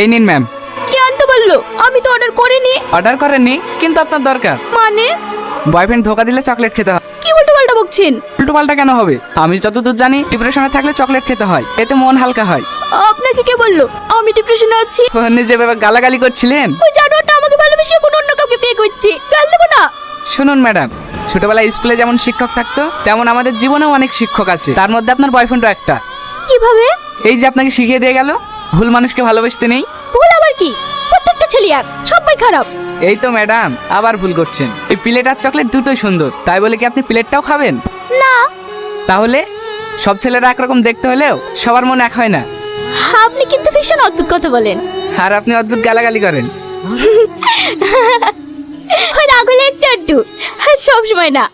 এই নিন ম্যাম কি আনতে বলল? আমি তো অর্ডার করিনি। অর্ডার করেননি কিন্তু আপনার দরকার। মানে? বয়ফ্রেন্ড ধোকা দিলে চকলেট খেতে হয়। কি উল্টো পাল্টা বকছেন? উল্টো পাল্টা কেন হবে? আমি যতদূর জানি ডিপ্রেশনে থাকলে চকলেট খেতে হয়। এতে মন হালকা হয়। আপনাকে কে বলল? আমি ডিপ্রেশনে আছি। নিজে ভেবে গালাগালি করছিলেন? ওই জানোয়ারটা আমাকে ভালোবেসে কোনো অন্য কাউকে বিয়ে করছে। গাল দেবো না। শুনুন ম্যাডাম ছোটবেলায় স্কুলে যেমন শিক্ষক থাকতো তেমন আমাদের জীবনেও অনেক শিক্ষক আছে। তার মধ্যে আপনার বয়ফ্রেন্ডও একটা। কীভাবে? এই যে আপনাকে শিখিয়ে দিয়ে গেল। ভুল মানুষকে ভালোবাসতে নেই? ভুল আবার কি? প্রত্যেকটা ছেলে এক সবাই খারাপ। এই তো ম্যাডাম আবার ভুল করছেন। এই প্লেট আর চকলেট দুটোই সুন্দর তাই বলে কি আপনি প্লেটটাও খাবেন? না। তাহলে সব ছেলেরা একরকম দেখতে হলেও সবার মন এক হয় না। আপনি কিন্তু ভীষণ অদ্ভুত কথা বলেন। আর আপনি অদ্ভুত গালাগালি করেন। রাগুলে একটু একটু সব সময় না।